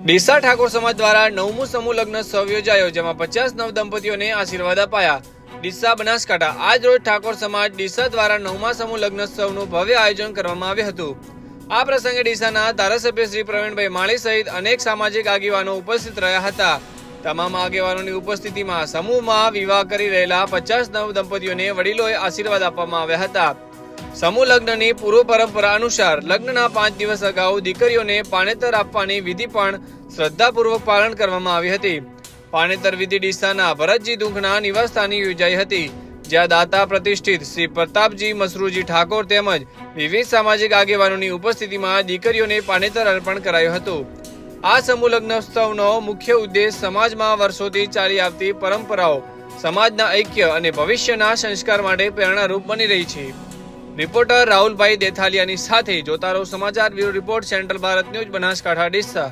ડીસા ઠાકોર સમાજ દ્વારા નવમું સમૂહ લગ્ન સૌ યોજાયો જેમાં પચાસ નવ દંપતીઓને આશીર્વાદ અપાયા. ડીસા બનાસકાંઠા. આજ રોજ ઠાકોર સમાજ ડીસા દ્વારા નવમા સમૂહ લગ્ન સવનું ભવ્ય આયોજન કરવામાં આવ્યું હતું. આ પ્રસંગે ડીસાના ધારાસભ્ય શ્રી પ્રવીણભાઈ માળી સહિત અનેક સામાજિક આગેવાનો ઉપસ્થિત રહ્યા હતા. તમામ આગેવાનોની ઉપસ્થિતિમાં સમૂહમાં વિવાહ કરી રહેલા પચાસ નવ દંપતીઓને વડીલોએ આશીર્વાદ આપવામાં આવ્યા હતા. સમૂહ લગ્નની પૂર્વ પરંપરા અનુસાર લગ્નના પાંચ દિવસ અગાઉ દીકરીઓને પાણેતર આપવાની વિધિ પણ શ્રદ્ધાપૂર્વક પાલન કરવામાં આવી હતી. પાણેતર વિધિ ડીસાના ભરતજી દુંખના નિવાસસ્થાને યોજાઈ હતી, જ્યાં દાતા પ્રતિષ્ઠિત શ્રી પ્રતાપજી મસરૂજી ઠાકોર તેમજ વિવિધ સામાજિક આગેવાનોની ઉપસ્થિતિમાં દીકરીઓને પાણેતર અર્પણ કરાયું હતું. આ સમૂહ લગ્ન ઉત્સવનો મુખ્ય ઉદ્દેશ સમાજમાં વર્ષોથી ચાલી આવતી પરંપરાઓ, સમાજના ઐક્ય અને ભવિષ્યના સંસ્કાર માટે પ્રેરણારૂપ બની રહી છે. રિપોર્ટર રાહુલભાઈ દેથાલિયાની સાથે જોતા રહો સમાચાર bureau report central Bharat news Banaskantha Deesa.